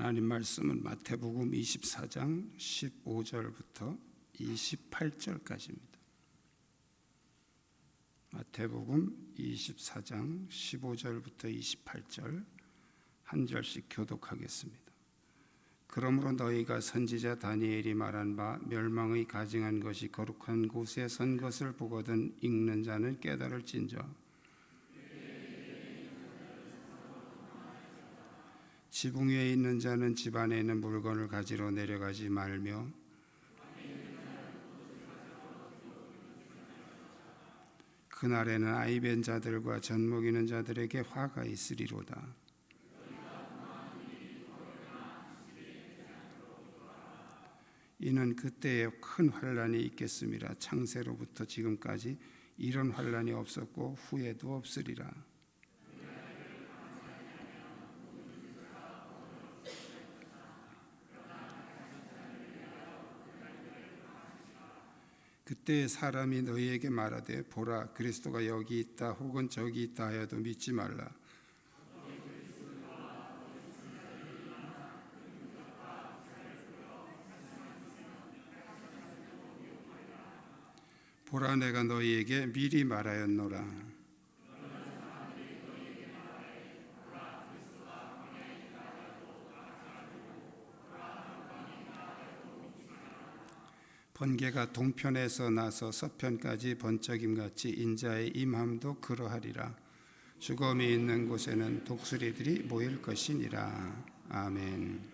하나님 말씀은 마태복음 24장 15절부터 28절까지입니다. 마태복음 24장 15절부터 28절 한 절씩 교독하겠습니다. 그러므로 너희가 선지자 다니엘이 말한 바 멸망의 가증한 것이 거룩한 곳에 선 것을 보거든 읽는 자는 깨달을진저 지붕 위에 있는 자는 집 안에 있는 물건을 가지러 내려가지 말며 그날에는 아이벤 자들과 젖 먹이는 자들에게 화가 있으리로다. 이는 그때에 큰 환란이 있겠습니다. 창세로부터 지금까지 이런 환란이 없었고 후에도 없으리라. 그때 사람이 너희에게 말하되 보라 그리스도가 여기 있다 혹은 저기 있다 하여도 믿지 말라. 보라 내가 너희에게 미리 말하였노라. 번개가 동편에서 나서 서편까지 번쩍임 같이 인자의 임함도 그러하리라. 죽음이 있는 곳에는 독수리들이 모일 것이니라. 아멘.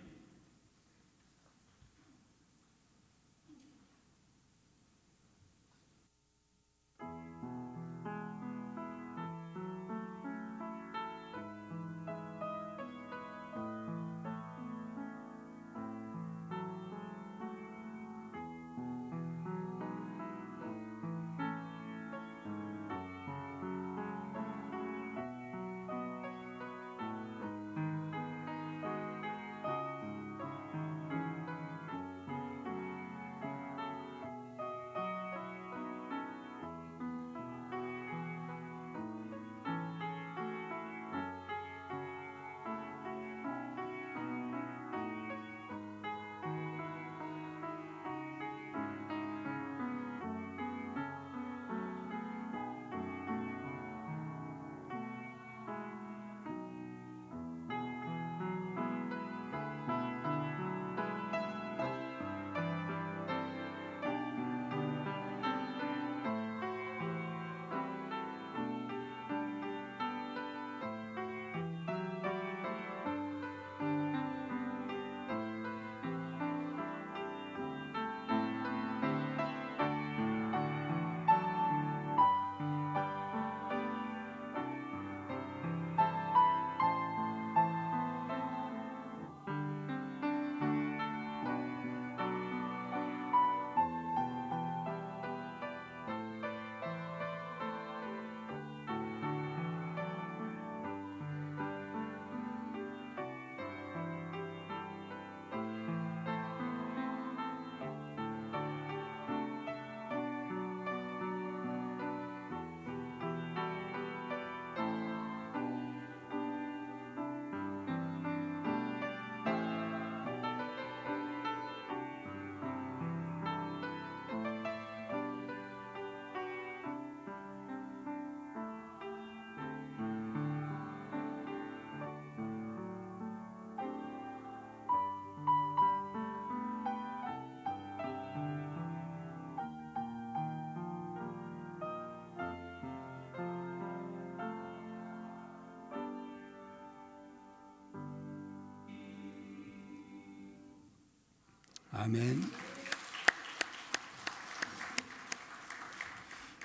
아멘.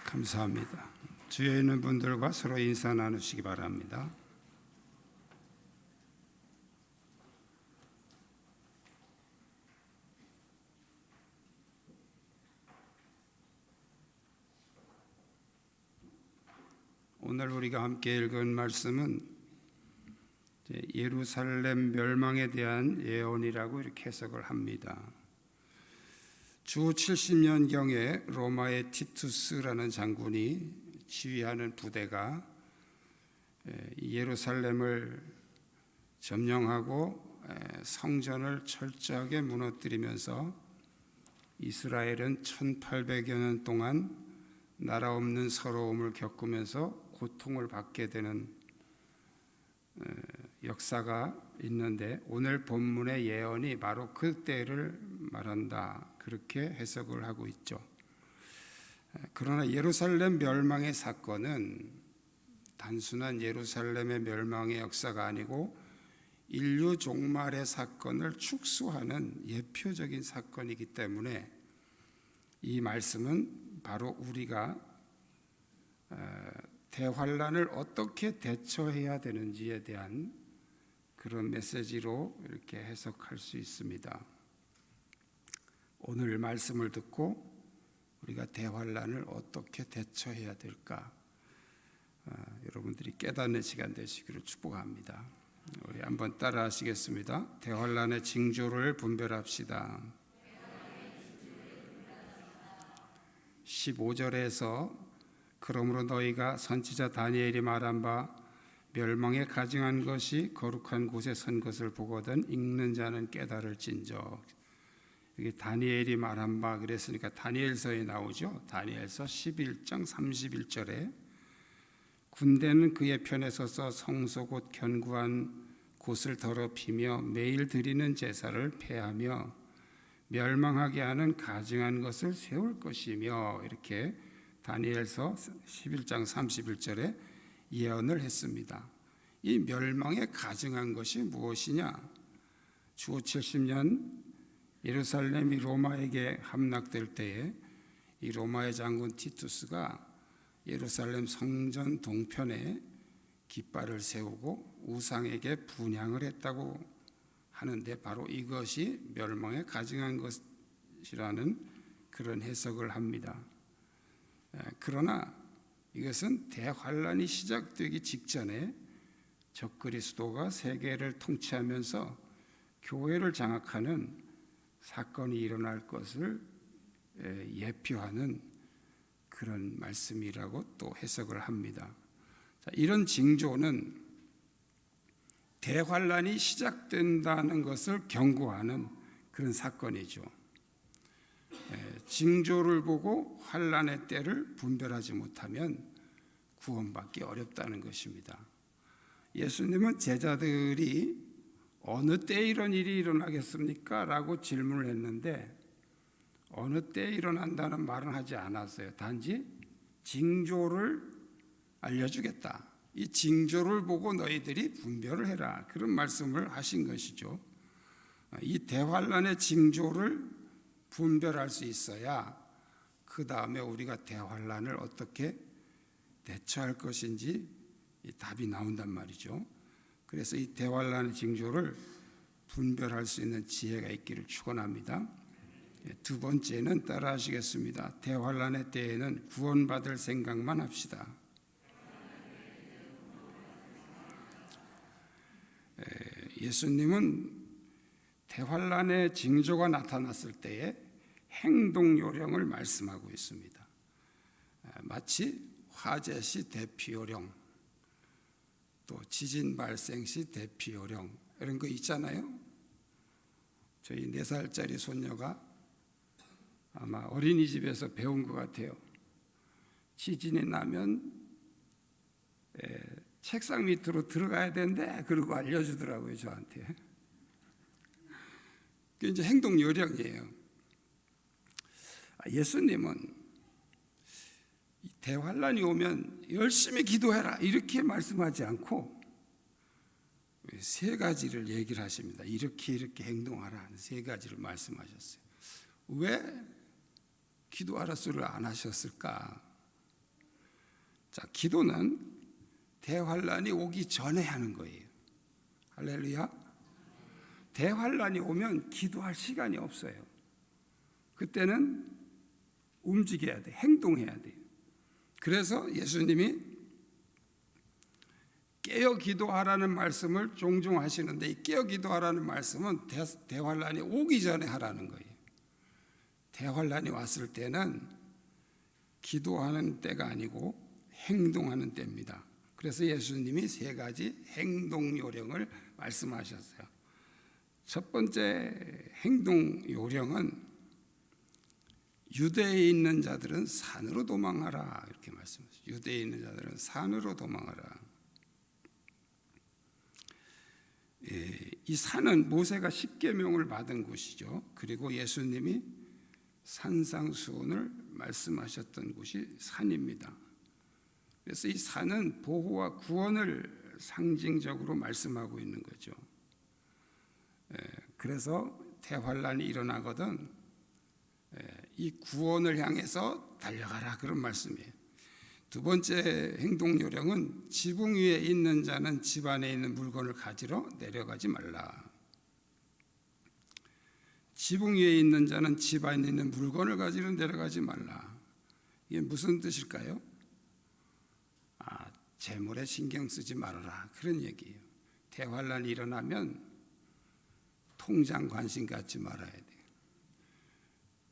감사합니다. 주에 있는 분들과 서로 인사 나누시기 바랍니다. 오늘 우리가 함께 읽은 말씀은 예루살렘 멸망에 대한 예언이라고 이렇게 해석을 합니다. 주 70년경에 로마의 티투스라는 장군이 지휘하는 부대가 예루살렘을 점령하고 에, 성전을 철저하게 무너뜨리면서 이스라엘은 1800여 년 동안 나라 없는 서러움을 겪으면서 고통을 받게 되는 에, 역사가 있는데 오늘 본문의 예언이 바로 그 때를 말한다 그렇게 해석을 하고 있죠. 에, 그러나 예루살렘 멸망의 사건은 단순한 예루살렘의 멸망의 역사가 아니고 인류 종말의 사건을 축소하는 예표적인 사건이기 때문에 이 말씀은 바로 우리가 어, 대환란을 어떻게 대처해야 되는지에 대한 그런 메시지로 이렇게 해석할 수 있습니다. 오늘 말씀을 듣고 우리가 대환란을 어떻게 대처해야 될까? 아, 여러분들이 깨닫는 시간 되시기를 축복합니다. 우리 한번 따라 하시겠습니다. 대환란의 징조를 분별합시다. 15절에서 그러므로 너희가 선지자 다니엘이 말한 바 멸망에 가증한 것이 거룩한 곳에 선 것을 보거든 읽는 자는 깨달을진저 이게 다니엘이 말한 바 그랬으니까 다니엘서에 나오죠. 다니엘서 11장 31절에 군대는 그의 편에 서서 성소 곧 견고한 곳을 더럽히며 매일 드리는 제사를 폐하며 멸망하게 하는 가증한 것을 세울 것이며 이렇게 다니엘서 11장 31절에 예언을 했습니다. 이 멸망에 가증한 것이 무엇이냐? 주 70년 예루살렘이 로마에게 함락될 때에 이 로마의 장군 티투스가 예루살렘 성전 동편에 깃발을 세우고 우상에게 분향을 했다고 하는데 바로 이것이 멸망에 가증한 것이라는 그런 해석을 합니다. 그러나 이것은 대환란이 시작되기 직전에 적그리스도가 세계를 통치하면서 교회를 장악하는 사건이 일어날 것을 예표하는 그런 말씀이라고 또 해석을 합니다. 자, 이런 징조는 대환란이 시작된다는 것을 경고하는 그런 사건이죠. 징조를 보고 환란의 때를 분별하지 못하면 구원받기 어렵다는 것입니다. 예수님은 제자들이 어느 때 이런 일이 일어나겠습니까? 라고 질문을 했는데 어느 때 일어난다는 말은 하지 않았어요. 단지 징조를 알려주겠다. 이 징조를 보고 너희들이 분별을 해라. 그런 말씀을 하신 것이죠. 이 대환란의 징조를 분별할 수 있어야 그 다음에 우리가 대환란을 어떻게 대처할 것인지 답이 나온단 말이죠. 그래서 이 대환란의 징조를 분별할 수 있는 지혜가 있기를 축원합니다. 예, 두 번째는 따라하시겠습니다. 대환란의 때에는 구원받을 생각만 합시다. 예, 예수님은 대환란의 징조가 나타났을 때에 행동 요령을 말씀하고 있습니다. 예, 마치 화재 시 대피 요령, 또 지진 발생 시 대피 요령 이런 거 있잖아요. 저희 네 살짜리 손녀가 아마 어린이집에서 배운 것 같아요. 지진이 나면 에, 책상 밑으로 들어가야 되는데 그러고 알려주더라고요 저한테. 그 이제 행동 요령이에요. 아, 예수님은 대환란이 오면 열심히 기도해라 이렇게 말씀하지 않고 세 가지를 얘기를 하십니다. 이렇게 이렇게 행동하라 세 가지를 말씀하셨어요. 왜 기도하라 소리를 안 하셨을까? 자, 기도는 대환란이 오기 전에 하는 거예요. 할렐루야. 대환란이 오면 기도할 시간이 없어요. 그때는 움직여야 돼. 행동해야 돼요. 그래서 예수님이 깨어 기도하라는 말씀을 종종 하시는데 이 깨어 기도하라는 말씀은 대, 대환란이 오기 전에 하라는 거예요. 대환란이 왔을 때는 기도하는 때가 아니고 행동하는 때입니다. 그래서 예수님이 세 가지 행동 요령을 말씀하셨어요. 첫 번째 행동 요령은 유대에 있는 자들은 산으로 도망하라 이렇게 말씀하시죠. 유대에 있는 자들은 산으로 도망하라. 예, 이 산은 모세가 십계명을 받은 곳이죠. 그리고 예수님이 산상수훈을 말씀하셨던 곳이 산입니다. 그래서 이 산은 보호와 구원을 상징적으로 말씀하고 있는 거죠. 예, 그래서 대환란이 일어나거든 예, 이 구원을 향해서 달려가라 그런 말씀이에요. 두 번째 행동 요령은 지붕 위에 있는 자는 집 안에 있는 물건을 가지러 내려가지 말라. 지붕 위에 있는 자는 집 안에 있는 물건을 가지러 내려가지 말라. 이게 무슨 뜻일까요? 아, 재물에 신경 쓰지 말아라. 그런 얘기예요. 대환란이 일어나면 통장 관심 갖지 말아야 돼요.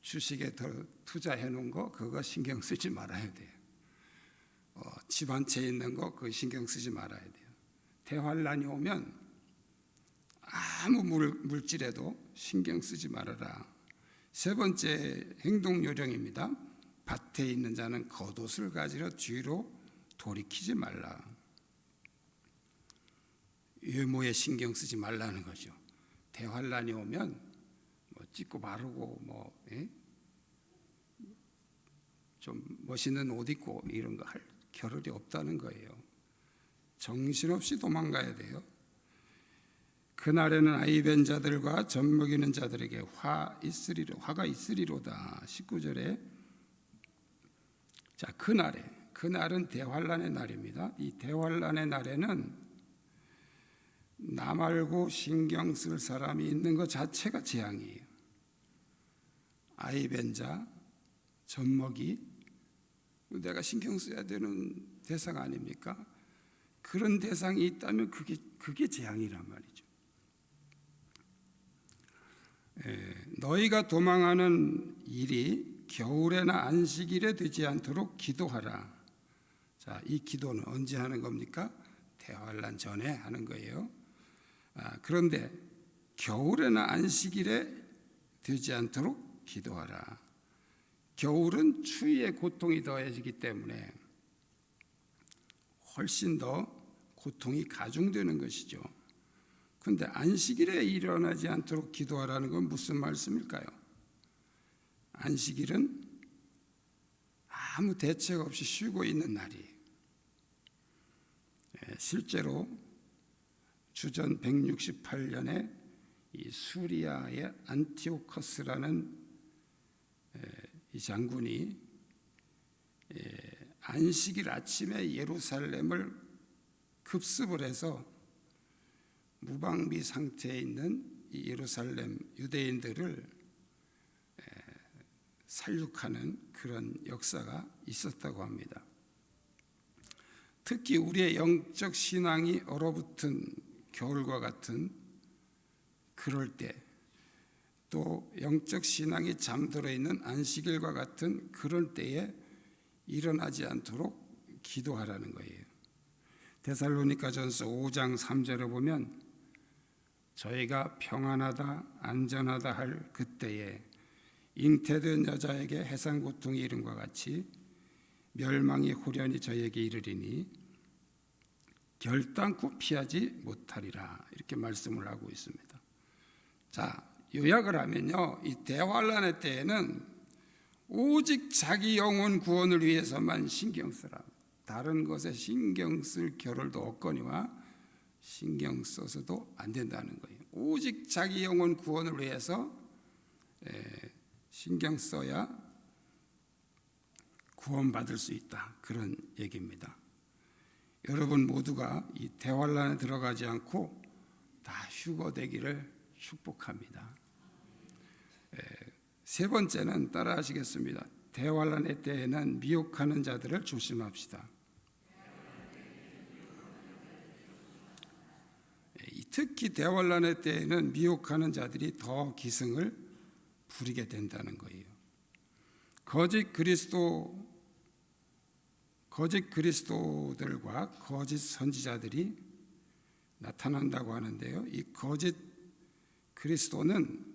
주식에 더 투자해 놓은 거 그거 신경 쓰지 말아야 돼요. 어, 집한 채 있는 거 그거 신경 쓰지 말아야 돼요. 대환란이 오면 아무 물, 물질에도 신경 쓰지 말아라. 세 번째 행동 요령입니다. 밭에 있는 자는 겉옷을 가지러 뒤로 돌이키지 말라. 외모에 신경 쓰지 말라는 거죠. 대환란이 오면 뭐 찍고 바르고 뭐 예? 좀 멋있는 옷 입고 이런 거 할 겨를이 없다는 거예요. 정신없이 도망가야 돼요. 그날에는 아이벤 자들과 젖먹이는 자들에게 화 있으리로 화가 있으리로다. 19절에 자 그날에 그날은 대환란의 날입니다. 이 대환란의 날에는 나 말고 신경 쓸 사람이 있는 것 자체가 재앙이에요. 아이벤 자, 젖먹이 내가 신경 써야 되는 대상 아닙니까? 그런 대상이 있다면 그게 그게 재앙이란 말이죠. 에, 너희가 도망하는 일이 겨울에나 안식일에 되지 않도록 기도하라. 자, 이 기도는 언제 하는 겁니까? 대환란 전에 하는 거예요. 아, 그런데 겨울에나 안식일에 되지 않도록 기도하라. 겨울은 추위의 고통이 더해지기 때문에 훨씬 더 고통이 가중되는 것이죠. 그런데 안식일에 일어나지 않도록 기도하라는 건 무슨 말씀일까요? 안식일은 아무 대책 없이 쉬고 있는 날이 예, 실제로 주전 168년에 이 수리아의 안티오커스라는 이 장군이 안식일 아침에 예루살렘을 급습을 해서 무방비 상태에 있는 예루살렘 유대인들을 살육하는 그런 역사가 있었다고 합니다. 특히 우리의 영적 신앙이 얼어붙은 겨울과 같은 그럴 때, 또 영적 신앙이 잠들어 있는 안식일과 같은 그럴 때에 일어나지 않도록 기도하라는 거예요. 데살로니가전서 5장 3절에 보면 저희가 평안하다 안전하다 할 그때에 잉태된 여자에게 해상 고통이 이름과 같이 멸망이 후련히 저에게 이르리니 결단코 피하지 못하리라 이렇게 말씀을 하고 있습니다. 자 요약을 하면요 이 대환란의 때에는 오직 자기 영혼 구원을 위해서만 신경 쓰라. 다른 것에 신경 쓸 겨를도 없거니와 신경 써서도 안 된다는 거예요. 오직 자기 영혼 구원을 위해서 신경 써야 구원받을 수 있다. 그런 얘기입니다. 여러분 모두가 이 대환란에 들어가지 않고 다 휴거되기를 축복합니다. 세 번째는 따라하시겠습니다. 대환란의 때에는 미혹하는 자들을 조심합시다. 특히 대환란의 때에는 미혹하는 자들이 더 기승을 부리게 된다는 거예요. 거짓 그리스도 거짓 그리스도들과 거짓 선지자들이 나타난다고 하는데요. 이 거짓 그리스도는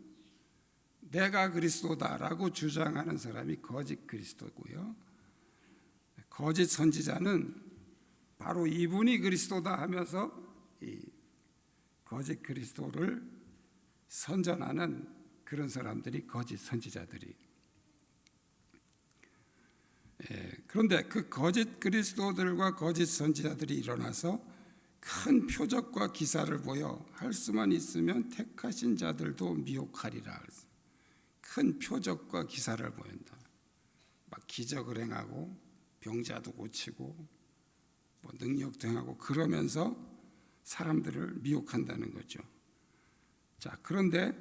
내가 그리스도다라고 주장하는 사람이 거짓 그리스도고요. 거짓 선지자는 바로 이분이 그리스도다 하면서 이 거짓 그리스도를 선전하는 그런 사람들이 거짓 선지자들이. 예, 그런데 그 거짓 그리스도들과 거짓 선지자들이 일어나서 큰 표적과 기사를 보여 할 수만 있으면 택하신 자들도 미혹하리라. 큰 표적과 기사를 보인다. 막 기적을 행하고 병자도 고치고 뭐 능력도 행하고 그러면서 사람들을 미혹한다는 거죠. 자, 그런데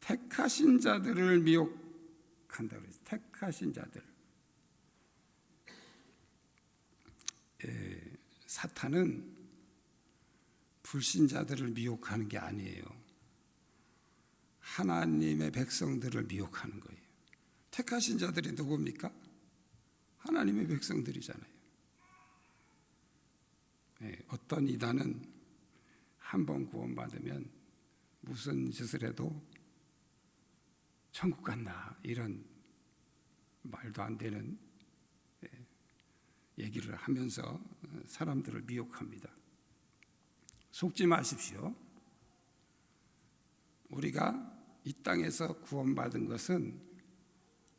택하신 자들을 미혹한다 그랬어요. 택하신 자들. 예, 사탄은 불신자들을 미혹하는 게 아니에요. 하나님의 백성들을 미혹하는 거예요. 택하신 자들이 누굽니까? 하나님의 백성들이잖아요. 예, 어떤 이단은 한 번 구원받으면 무슨 짓을 해도 천국 간다 이런 말도 안 되는 예, 얘기를 하면서 사람들을 미혹합니다. 속지 마십시오. 우리가 이 땅에서 구원받은 것은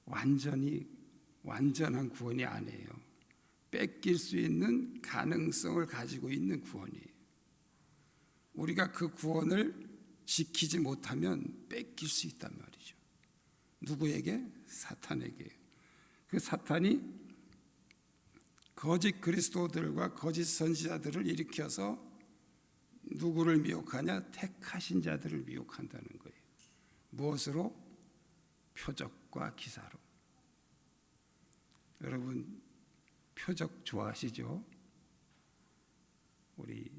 완전히 완전한 구원이 아니에요. 뺏길 수 있는 가능성을 가지고 있는 구원이에요. 우리가 그 구원을 지키지 못하면 뺏길 수 있단 말이죠. 누구에게? 사탄에게. 그 사탄이 거짓 그리스도들과 거짓 선지자들을 일으켜서 누구를 미혹하냐? 택하신 자들을 미혹한다는 거예요. 무엇으로? 표적과 기사로. 여러분 표적 좋아하시죠? 우리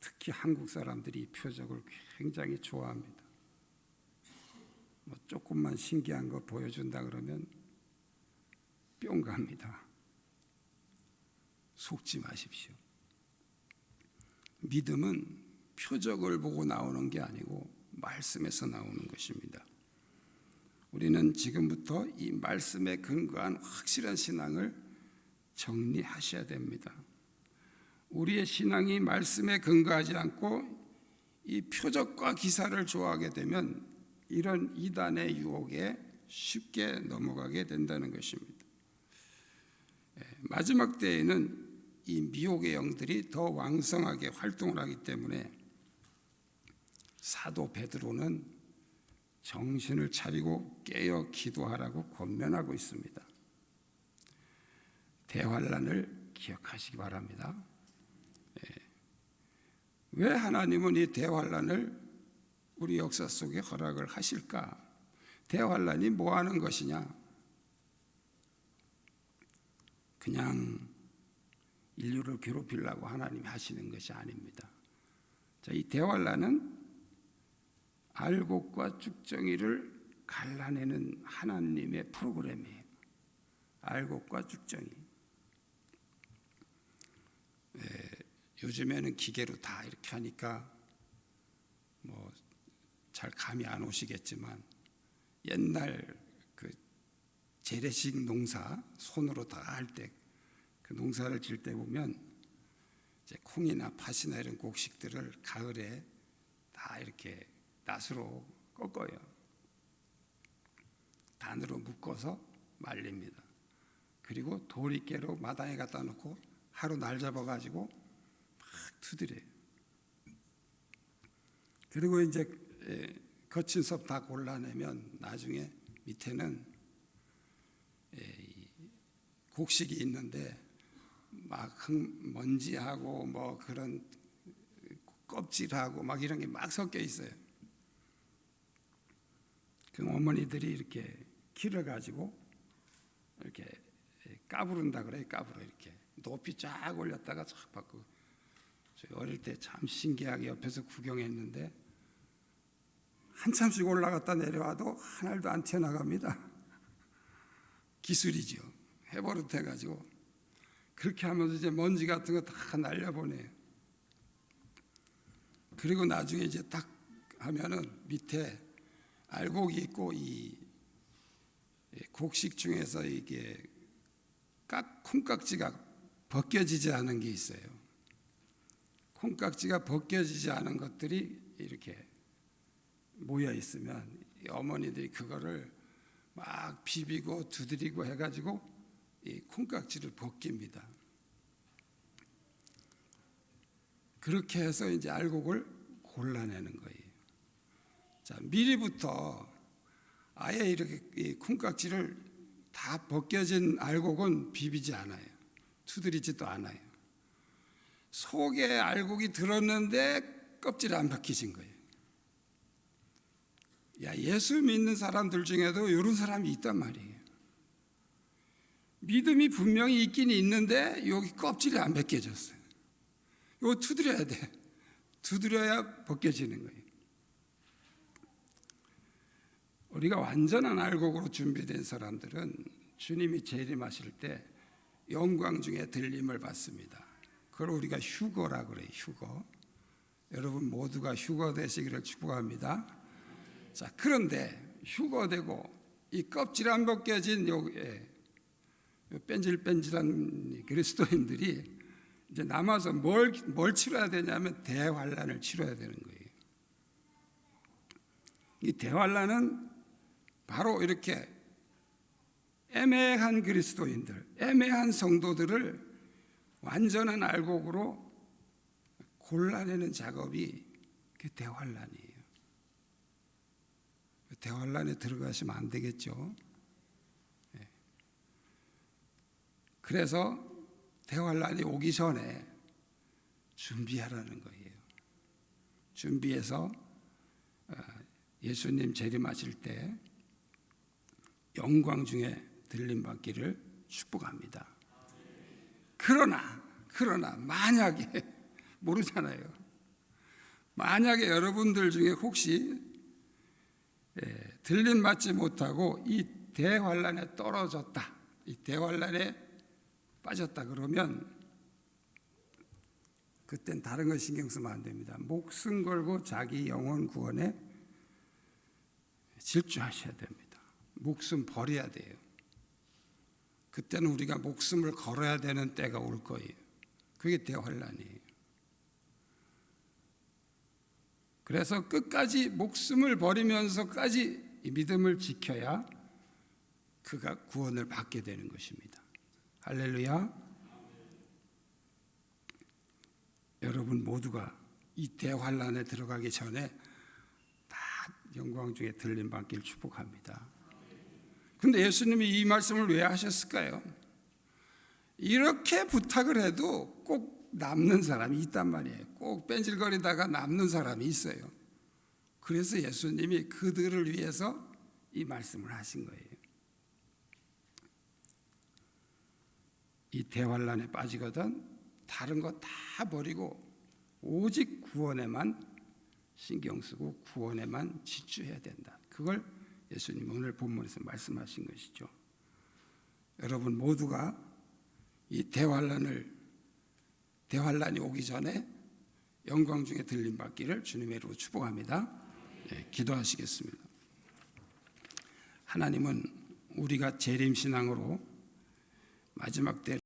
특히 한국 사람들이 표적을 굉장히 좋아합니다. 뭐 조금만 신기한 거 보여준다 그러면 뿅 갑니다. 속지 마십시오. 믿음은 표적을 보고 나오는 게 아니고 말씀에서 나오는 것입니다. 우리는 지금부터 이 말씀에 근거한 확실한 신앙을 정리하셔야 됩니다. 우리의 신앙이 말씀에 근거하지 않고 이 표적과 기사를 좋아하게 되면 이런 이단의 유혹에 쉽게 넘어가게 된다는 것입니다. 예, 마지막 때에는 이 미혹의 영들이 더 왕성하게 활동을 하기 때문에 사도 베드로는 정신을 차리고 깨어 기도하라고 권면하고 있습니다. 대환란을 기억하시기 바랍니다. 예. 왜 하나님은 이 대환란을 우리 역사 속에 허락을 하실까? 대환란이 뭐 하는 것이냐? 그냥 인류를 괴롭히려고 하나님이 하시는 것이 아닙니다. 자, 이 대환란은 알곡과 쭉정이를 갈라내는 하나님의 프로그램이에요. 알곡과 쭉정이. 예, 요즘에는 기계로 다 이렇게 하니까 뭐 잘 감이 안 오시겠지만 옛날 그 재래식 농사 손으로 다 할 때 그 농사를 질 때 보면 이제 콩이나 팥이나 이런 곡식들을 가을에 다 이렇게 낫으로 꺾어요. 단으로 묶어서 말립니다. 그리고 도리깨로 마당에 갖다 놓고 하루 날 잡아가지고 막 투드려요. 그리고 이제 거친 섭 다 골라내면 나중에 밑에는 곡식이 있는데 막 흙먼지하고 뭐 그런 껍질하고 막 이런 게 막 섞여 있어요. 그 어머니들이 이렇게 키를 가지고 이렇게 까부른다 그래요. 까불어 이렇게 높이 쫙 올렸다가 쫙 저희 어릴 때 참 신기하게 옆에서 구경했는데 한참씩 올라갔다 내려와도 하나도 안 튀어나갑니다. 기술이죠. 해버릇 해 가지고 그렇게 하면서 이제 먼지 같은 거 다 날려보내요. 그리고 나중에 이제 딱 하면은 밑에 알곡이 있고 이 곡식 중에서 이게 깍 콩깍지가 벗겨지지 않은 게 있어요. 콩깍지가 벗겨지지 않은 것들이 이렇게 모여 있으면 이 어머니들이 그거를 막 비비고 두드리고 해가지고 이 콩깍지를 벗깁니다. 그렇게 해서 이제 알곡을 골라내는 거예요. 자, 미리부터 아예 이렇게 이 콩깍지를 다 벗겨진 알곡은 비비지 않아요. 두드리지도 않아요. 속에 알곡이 들었는데 껍질이 안 벗겨진 거예요. 야, 예수 믿는 사람들 중에도 이런 사람이 있단 말이에요. 믿음이 분명히 있긴 있는데 여기 껍질이 안 벗겨졌어요. 이거 두드려야 돼. 두드려야 벗겨지는 거예요. 우리가 완전한 알곡으로 준비된 사람들은 주님이 재림하실 때 영광 중에 들림을 받습니다. 그걸 우리가 휴거라 그래요. 휴거. 여러분 모두가 휴거 되시기를 축복합니다. 자, 그런데 휴거되고 이 껍질 안 벗겨진 요, 예, 요 뺀질뺀질한 그리스도인들이 이제 남아서 뭘, 뭘 치러야 되냐면 대환란을 치러야 되는 거예요. 이 대환란은 바로 이렇게 애매한 그리스도인들, 애매한 성도들을 완전한 알곡으로 골라내는 작업이 그 대환란이에요. 그 대환란에 들어가시면 안 되겠죠. 예. 그래서 대환란이 오기 전에 준비하라는 거예요. 준비해서 어, 예수님 재림하실 때 영광 중에 들림 받기를 축복합니다. 그러나 그러나 만약에 모르잖아요. 만약에 여러분들 중에 혹시 예, 들림 받지 못하고 이 대환란에 떨어졌다. 이 대환란에 빠졌다 그러면 그땐 다른 거 신경 쓰면 안 됩니다. 목숨 걸고 자기 영혼 구원에 질주하셔야 됩니다. 목숨 버려야 돼요. 그때는 우리가 목숨을 걸어야 되는 때가 올 거예요. 그게 대환란이에요. 그래서 끝까지 목숨을 버리면서까지 이 믿음을 지켜야 그가 구원을 받게 되는 것입니다. 할렐루야. 여러분 모두가 이 대환란에 들어가기 전에 다 영광 중에 들림 받기를 축복합니다. 근데 예수님이 이 말씀을 왜 하셨을까요? 이렇게 부탁을 해도 꼭 남는 사람이 있단 말이에요. 꼭 뺀질거리다가 남는 사람이 있어요. 그래서 예수님이 그들을 위해서 이 말씀을 하신 거예요. 이 대환란에 빠지거든 다른 거 다 버리고 오직 구원에만 신경 쓰고 구원에만 집중해야 된다. 그걸 예수님 오늘 본문에서 말씀하신 것이죠. 여러분 모두가 이 대환란을 대환란이 오기 전에 영광 중에 들림 받기를 주님의 이름으로 축복합니다. 네, 기도하시겠습니다. 하나님은 우리가 재림 신앙으로 마지막 때